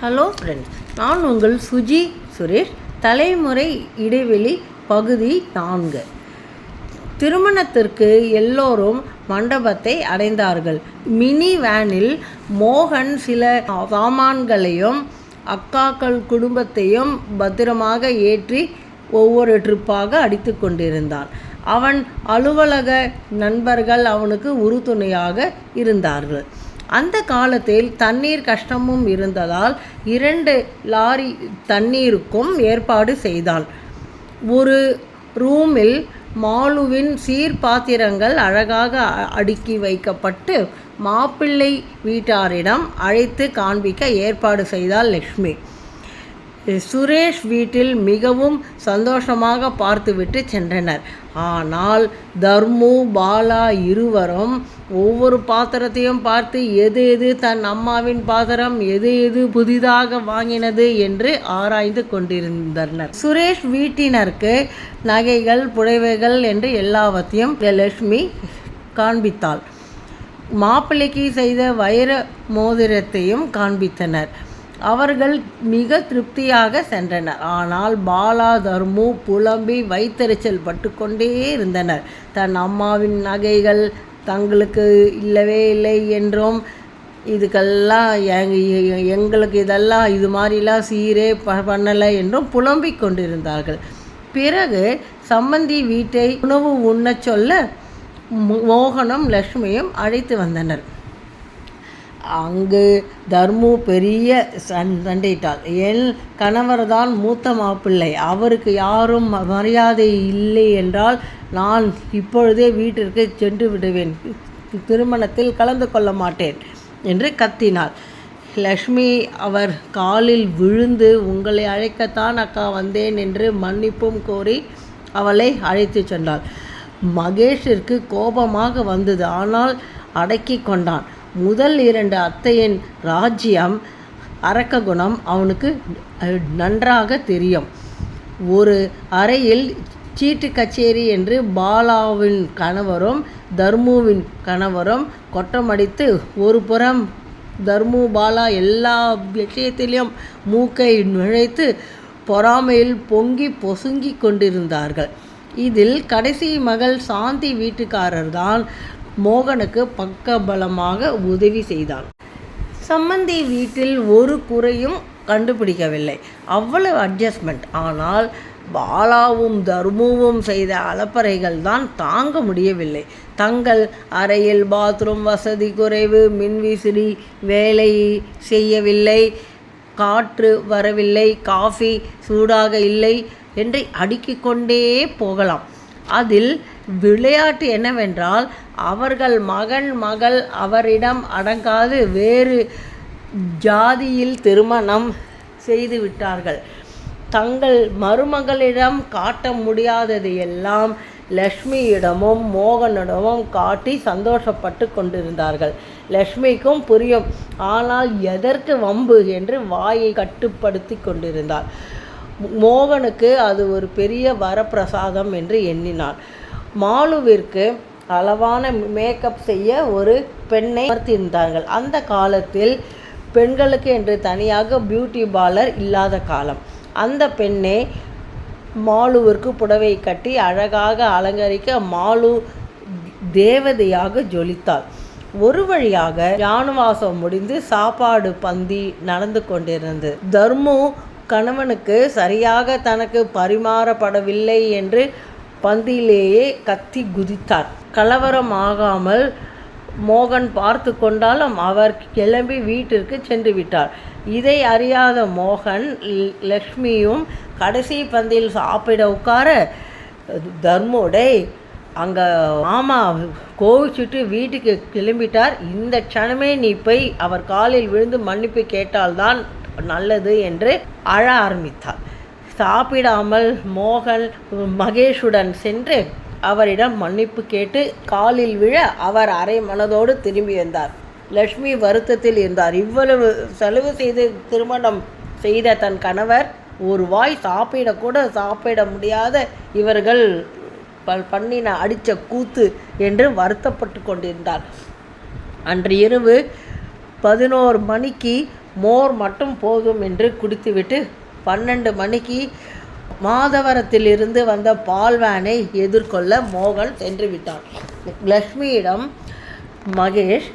Hello friends நான் உங்கள் சுஜி சுரேஷ் தலைமுறை இடைவெளி பகுதி நான்கு. திருமணத்திற்கு எல்லோரும் மண்டபத்தை அடைந்தார்கள். மினி வேனில் மோகன் சில சாமான்களையும் அக்காக்கள் குடும்பத்தையும் பத்திரமாக ஏற்றி ஒவ்வொரு ட்ரிப்பாக அடித்து கொண்டிருந்தான். அவன் அலுவலக நண்பர்கள் அவனுக்கு உறுதுணையாக இருந்தார்கள். அந்த காலத்தில் தண்ணீர் கஷ்டமும் இருந்ததால் இரண்டு லாரி தண்ணீருக்கும் ஏற்பாடு செய்தான். ஒரு ரூமில் மாலுவின் சீர்பாத்திரங்கள் அழகாக அடுக்கி வைக்கப்பட்டு மாப்பிள்ளை வீட்டாரிடம் அழைத்து காண்பிக்க ஏற்பாடு செய்தாள் லக்ஷ்மி. சுரேஷ் வீட்டில் மிகவும் சந்தோஷமாக பார்த்துவிட்டு சென்றனர். ஆனால் தர்மு பாலா இருவரும் ஒவ்வொரு பாத்திரத்தையும் பார்த்து எது எது தன் அம்மாவின் பாத்திரம் எது எது புதிதாக வாங்கினது என்று ஆராய்ந்து கொண்டிருந்தனர். சுரேஷ் வீட்டினருக்கு நகைகள் புடவைகள் என்று எல்லாவற்றையும் லட்சுமி காண்பித்தாள். மாப்பிள்ளைக்கு செய்த வைர மோதிரத்தையும் காண்பித்தனர். அவர்கள் மிக திருப்தியாக சென்றனர். ஆனால் பாலா தர்மு புலம்பி வைத்தறிச்சல் பட்டு கொண்டே இருந்தனர். தன் அம்மாவின் நகைகள் தங்களுக்கு இல்லவே இல்லை என்றும் இதுக்கெல்லாம் எங்களுக்கு இதெல்லாம் இது மாதிரிலாம் சீரே ப பண்ணலை என்றும் புலம்பிக் கொண்டிருந்தார்கள். பிறகு சம்பந்தி வீட்டை உணவு உண்ணச் சொல்ல மோ- மோகனும் லக்ஷ்மியும் அழைத்து வந்தனர். அங்கு தர்மு பெரிய சண் சண்டையிட்டாள் என் கணவர் தான் மூத்த மாப்பிள்ளை. அவருக்கு யாரும் ம- மரியாதை இல்லை என்றால் நான் இப்பொழுதே வீட்டிற்கு சென்று விடுவேன். திருமணத்தில் கலந்து கொள்ள மாட்டேன் என்று கத்தினாள் லக்ஷ்மி அவர் காலில் விழுந்து உங்களை அழைக்கத்தான் அக்கா வந்தேன் என்று மன்னிப்பும் கோரி அவளை அழைத்து சென்றாள் மகேஷிற்கு கோபமாக வந்தது. ஆனால் அடக்கி கொண்டான். முதல் இரண்டு அத்தையின் ராஜ்யம் அரக்க குணம் அவனுக்கு நன்றாக தெரியும். ஒரு அறையில் சீட்டு கச்சேரி என்று பாலாவின் கணவரும் தர்முவின் கணவரும் கொட்டமடித்து ஒரு புறம் தர்மு பாலா எல்லா விஷயத்திலையும் மூக்கை நுழைத்து பொறாமையில் பொங்கி பொசுங்கி கொண்டிருந்தார்கள். இதில் கடைசி மகள் சாந்தி வீட்டுக்காரர் தான் மோகனுக்கு பக்கபலமாக உதவி செய்தான் சம்மந்தி வீட்டில் ஒரு குறையும் கண்டுபிடிக்கவில்லை. அவ்வளவு அட்ஜஸ்ட்மெண்ட் ஆனால் பாலாவும் தர்முவும் செய்த அலப்பறைகள் தான் தாங்க முடியவில்லை. தங்கள் அறையில் பாத்ரூம் வசதி குறைவு மின்விசிறி வேலை செய்யவில்லை காற்று வரவில்லை காஃபி சூடாக இல்லை என்று அடுக்கிக் கொண்டே போகலாம். அதில் விளையாட்டு என்னவென்றால் அவர்கள் மகன் மகள் அவரிடம் அடங்காது வேறு ஜாதியில் திருமணம் செய்து விட்டார்கள். தங்கள் மருமகளிடம் காட்ட முடியாததையெல்லாம் லக்ஷ்மியிடமும் மோகனிடமும் காட்டி சந்தோஷப்பட்டு கொண்டிருந்தார்கள். லக்ஷ்மிக்கும் புரியும். ஆனால் எதற்கு வம்பு என்று வாயை கட்டுப்படுத்தி கொண்டிருந்தார். மோகனுக்கு அது ஒரு பெரிய வரப்பிரசாதம் என்று எண்ணினார் மாலுவிற்கு அளவான மேக்கப் செய்ய ஒரு பெண்ணை அமர்த்தியிருந்தார்கள் அந்த காலத்தில் பெண்களுக்கு என்று தனியாக பியூட்டி பார்லர் இல்லாத காலம். அந்த பெண்ணே மாலுவிற்கு புடவை கட்டி அழகாக அலங்கரிக்க மாலு தேவதையாக ஜொலித்தாள். ஒரு வழியாக யானுவாசம் முடிந்து சாப்பாடு பந்தி நடந்து கொண்டிருந்தது. தர்மு கணவனுக்கு சரியாக தனக்கு பரிமாறப்படவில்லை என்று பந்தியிலேயே கத்தி குதித்தார். கலவரமாகாமல் மோகன் பார்த்து கொண்டாலும் அவர் கிளம்பி வீட்டிற்கு சென்று விட்டார். இதை அறியாத மோகன் லக்ஷ்மியும் கடைசி பந்தியில் சாப்பிட உட்கார தர்மோடை அங்கே மாமா கோவிச்சுட்டு வீட்டுக்கு கிளம்பிட்டார். இந்த க்ஷணமே நீ போய் அவர் காலில் விழுந்து மன்னிப்பு கேட்டால்தான் நல்லது என்று அழ ஆரம்பித்தார். சாப்பிடாமல் மோகன் மகேஷுடன் சென்று அவரிடம் மன்னிப்பு கேட்டு காலில் விழ அவர் அரை மனதோடு திரும்பி வந்தார். லக்ஷ்மி வருத்தத்தில் இருந்தார். இவ்வளவு செலவு செய்து திருமணம் செய்த தன் கணவர் ஒரு வாய் சாப்பிடக்கூட சாப்பிட முடியாத இவர்கள் ப- பண்ணின அடித்த கூத்து என்று வருத்தப்பட்டு கொண்டிருந்தார். அன்று இரவு பதினோரு மணிக்கு மோர் மட்டும் போதும் என்று குடித்துவிட்டு பன்னெண்டு மணிக்கு மாதவரத்திலிருந்து வந்த பால்வானை எதிர்கொள்ள மோகன் சென்று விட்டான் லக்ஷ்மியிடம் மகேஷ்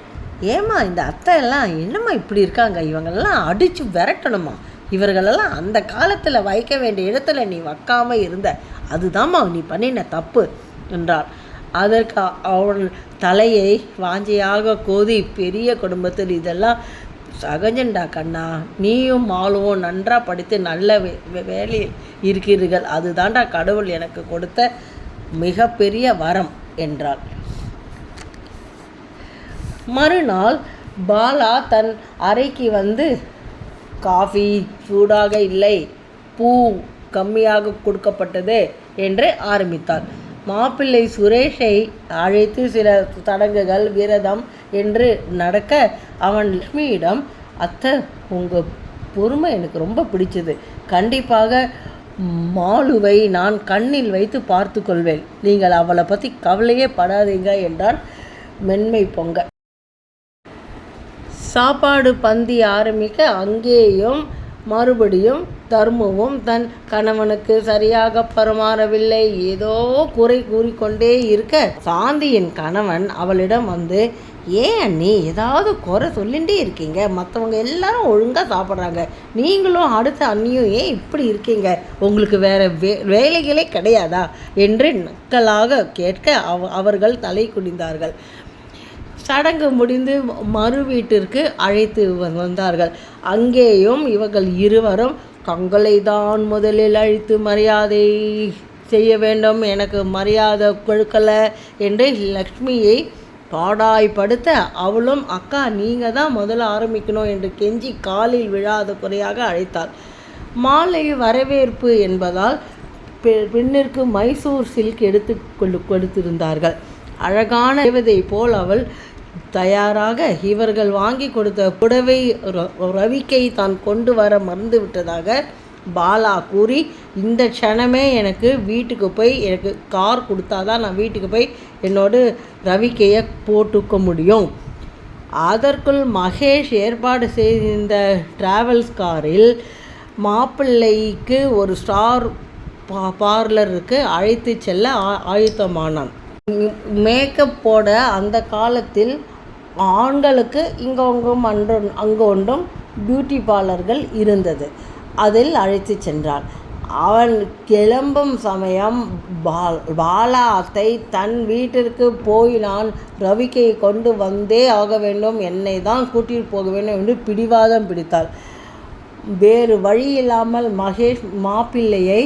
ஏம்மா இந்த அத்தை எல்லாம் என்னம்மா இப்படி இருக்காங்க? இவங்கெல்லாம் அடித்து விரட்டணுமா? இவர்களெல்லாம் அந்த காலத்தில் வைக்க வேண்டிய இடத்துல நீ வைக்காமல் இருந்த. அதுதாம்மா நீ பண்ணின தப்பு என்றார் அதற்கு அவள் தலையை வாஞ்சியாக கோதி பெரிய குடும்பத்தில் இதெல்லாம் சகஜண்டா கண்ணா. நீயும் மாலுவும் நன்றாக படித்து நல்ல வே வே- வேலையில் இருக்கிறீர்கள். அதுதான்டா கடவுள் எனக்கு கொடுத்த மிகப்பெரிய வரம் என்றாள். மறுநாள் பாலா தன் அறைக்கு வந்து காஃபி சூடாக இல்லை. பூ கம்மியாக கொடுக்கப்பட்டது என்று ஆரம்பித்தார் மாப்பிள்ளை சுரேஷை அழைத்து சில சடங்குகள் விரதம் என்று நடக்க அவன் லக்ஷ்மியிடம் அத்தை உங்கள் பொறுமை எனக்கு ரொம்ப பிடிச்சது. கண்டிப்பாக மாலுவை நான் கண்ணில் வைத்து பார்த்து கொள்வேன். நீங்கள் அவளை பற்றி கவலையே படாதீங்க என்றான் மென்மை பொங்க. சாப்பாடு பந்தி ஆரம்பிக்க அங்கேயும் மறுபடியும் தர்மவும் தன் கணவனுக்கு சரியாக பரிமாறவில்லை. ஏதோ குறை கூறிக்கொண்டே இருக்க சாந்தியின் கணவன் அவளிடம் வந்து ஏன் அண்ணி ஏதாவது குறை சொல்லிகிட்டே இருக்கீங்க? மற்றவங்க எல்லாரும் ஒழுங்காக சாப்பிட்றாங்க. நீங்களும் அடுத்த அண்ணியும் ஏன் இப்படி இருக்கீங்க? உங்களுக்கு வேறு வே வேலைகளே கிடையாதா? என்று நக்கலாக கேட்க அவ அவர்கள் தலை குனிந்தார்கள். சடங்கு முடிந்து மறு வீட்டிற்கு அழைத்து வந்தார்கள். அங்கேயும் இவர்கள் இருவரும் தங்களை தான் முதலில் அழைத்து மரியாதை செய்ய வேண்டும் எனக்கு மரியாதை கொடுக்கலை என்று லக்ஷ்மியை பாடாய்படுத்த அவளும் அக்கா நீங்கள் தான் முதல்ல ஆரம்பிக்கணும் என்று கெஞ்சி காலில் விழாத குறையாக அழைத்தாள். மாலை வரவேற்பு என்பதால் பெண்ணிற்கு மைசூர் சில்க் எடுத்து கொண்டு கொடுத்திருந்தார்கள். அழகான தேவதை போல் அவள் தயாராக இவர்கள் வாங்கி கொடுத்த புடவை ர- ரவிக்கை தான் கொண்டு வர மறந்து விட்டதாக பாலா கூறி இந்த க்ஷணமே எனக்கு வீட்டுக்கு போய் எனக்கு கார் கொடுத்தா தான் நான் வீட்டுக்கு போய் என்னோட ரவிக்கையை போட்டுக்க முடியும். அதற்குள் மகேஷ் ஏற்பாடு செய்திருந்த டிராவல்ஸ் காரில் மாப்பிள்ளைக்கு ஒரு ஸ்டார் பா பார்லருக்கு அழைத்து செல்ல ஆ- மேக்கப் போட அந்த காலத்தில் ஆண்களுக்கு இங்கொங்கும் அன்று அங்கு ஒன்றும் பியூட்டி பார்லர்கள் இருந்தது. அதில் அழைத்து சென்றான் அவன் கிளம்பும் சமயம் பால் பாலா அத்தை தன் வீட்டிற்கு போய் நான் ரவிக்கை கொண்டு வந்தே ஆக வேண்டும் என்னை தான் கூட்டிட்டு போக வேண்டும் என்று பிடிவாதம் பிடித்தாள். வேறு வழி இல்லாமல் மகேஷ் மாப்பிள்ளையை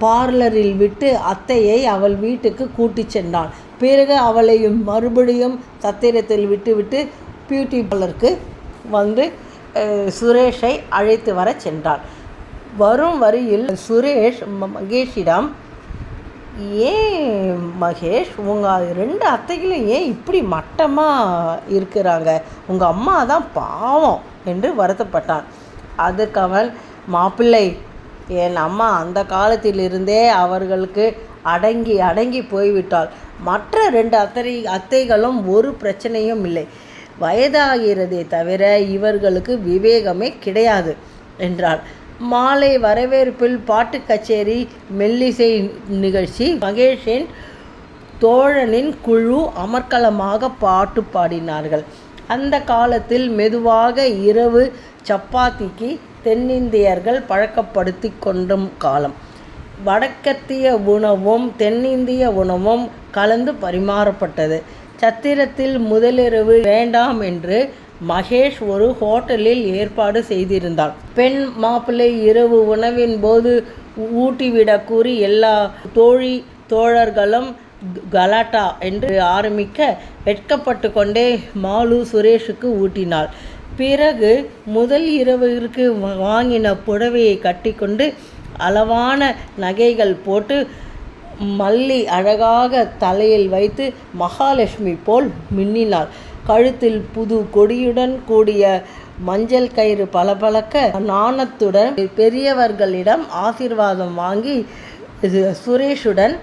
பார்லரில் விட்டு அத்தையை அவள் வீட்டுக்கு கூட்டிச் சென்றான். பிறகு அவளையும் மறுபடியும் சத்திரத்தில் விட்டுவிட்டு பியூட்டி பார்லருக்கு வந்து சுரேஷை அழைத்து வர சென்றான் வரும் வரியில் சுரேஷ் மகேஷிடம் ஏன் மகேஷ் உங்கள் ரெண்டு அத்தைகளும் ஏன் இப்படி மட்டமாக இருக்கிறாங்க? உங்கள் அம்மா தான் பாவம் என்று வருத்தப்பட்டான். அதுக்கு அவன் மாப்பிள்ளை என் அம்மா அந்த காலத்திலிருந்தே அவர்களுக்கு அடங்கி அடங்கி போய்விட்டாள். மற்ற ரெண்டு அத்தை அத்தைகளும் ஒரு பிரச்சனையும் இல்லை. வயதாகிறதே தவிர இவர்களுக்கு விவேகமே கிடையாது என்றாள். மாலை வரவேற்பில் பாட்டு கச்சேரி மெல்லிசை நிகழ்ச்சி மகேஷின் தோழனின் குழு அமர்க்கலமாக பாட்டு பாடினார்கள். அந்த காலத்தில் மெதுவாக இரவு சப்பாத்திக்கு தென்னிந்தியர்கள் பழக்கப்படுத்தி கொண்டும் காலம். வடக்கத்திய உணவும் தென்னிந்திய உணவும் கலந்து பரிமாறப்பட்டது. சத்திரத்தில் முதலிரவு வேண்டாம் என்று மகேஷ் ஒரு ஹோட்டலில் ஏற்பாடு செய்திருந்தார் பெண் மாப்பிள்ளை இரவு உணவின் போது ஊட்டிவிடக் கூறி எல்லா தோழி தோழர்களும் கலாட்டா என்று ஆரம்பிக்க வெட்கப்பட்டு கொண்டே மாலு சுரேஷுக்கு ஊட்டினாள். பிறகு முதல் இரவிற்கு வாங்கின புடவையை கட்டிக்கொண்டு அளவான நகைகள் போட்டு மல்லி அழகாக தலையில் வைத்து மகாலட்சுமி போல் மின்னினாள் கழுத்தில் புது கொடியுடன் கூடிய மஞ்சள் கயிறு பளபளக்க நாணத்துடன் பெரியவர்களிடம் ஆசீர்வாதம் வாங்கி இது சுரேஷுடன்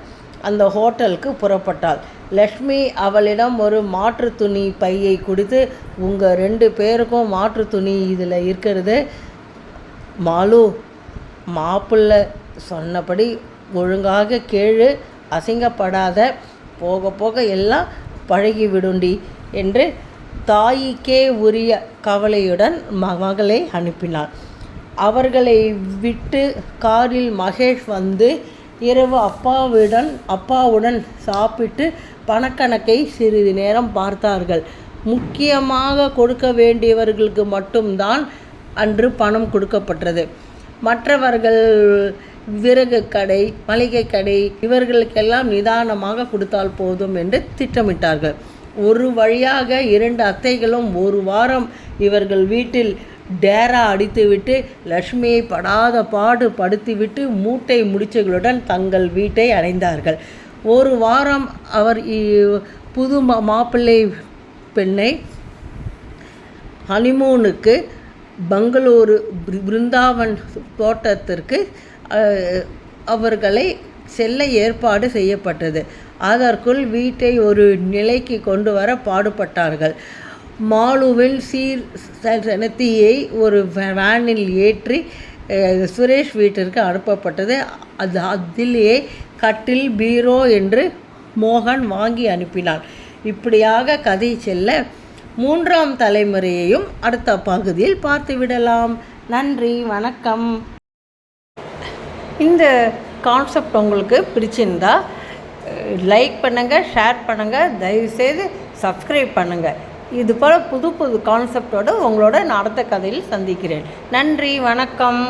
அந்த ஹோட்டலுக்கு புறப்பட்டாள். லக்ஷ்மி அவளிடம் ஒரு மாற்று துணி பையை கொடுத்து உங்கள் ரெண்டு பேருக்கும் மாற்று துணி இதில் இருக்கிறது. மாலு மாப்பிள்ளை சொன்னபடி ஒழுங்காக கேளு அசிங்கப்படாத போக போக எல்லாம் பழகிவிடுண்டி என்று தாய்க்கே உரிய கவலையுடன் ம- மகளை அனுப்பினார் அவர்களை விட்டு காரில் மகேஷ் வந்து இரவு அப்பாவுடன் அப்பாவுடன் சாப்பிட்டு பணக்கணக்கை சிறிது நேரம் பார்த்தார்கள். முக்கியமாக கொடுக்க வேண்டியவர்களுக்கு மட்டும்தான் அன்று பணம் கொடுக்கப்பட்டது. மற்றவர்கள் விறகு கடை மளிகை கடை இவர்களுக்கெல்லாம் நிதானமாக கொடுத்தால் போதும் என்று திட்டமிட்டார்கள். ஒரு வழியாக இரண்டு அத்தைகளும் ஒரு வாரம் இவர்கள் வீட்டில் டேரா அடித்துவிட்டு லக்ஷ்மியை படாத பாடு படுத்திவிட்டு மூட்டை முடிச்சுகளுடன் தங்கள் வீட்டை அடைந்தார்கள். ஒரு வாரம் அவர் இ- புது மாப்பிள்ளை பெண்ணை ஹனிமூனுக்கு பெங்களூரு பிருந்தாவன் தோட்டத்திற்கு அவர்களை செல்ல ஏற்பாடு செய்யப்பட்டது. அதற்குள் வீட்டை ஒரு நிலைக்கு கொண்டு வர பாடுபட்டார்கள். மாலுவில் சீர் சனத்தியை ஒரு வேனில் ஏற்றி சுரேஷ் வீட்டிற்கு அனுப்பப்பட்டது. அது அதிலேயே கட்டில் பீரோ என்று மோகன் வாங்கி அனுப்பினான். இப்படியாக கதை செல்ல மூன்றாம் தலைமுறையையும் அடுத்த பகுதியில் பார்த்து விடலாம் நன்றி வணக்கம். இந்த கான்செப்ட் உங்களுக்கு பிடிச்சிருந்தா லைக் பண்ணுங்கள் ஷேர் பண்ணுங்கள் தயவுசெய்து சப்ஸ்கிரைப் பண்ணுங்கள் இது போல் புது புது கான்செப்டோடு உங்களோட நான் அடுத்த கதையில் சந்திக்கிறேன். நன்றி வணக்கம்.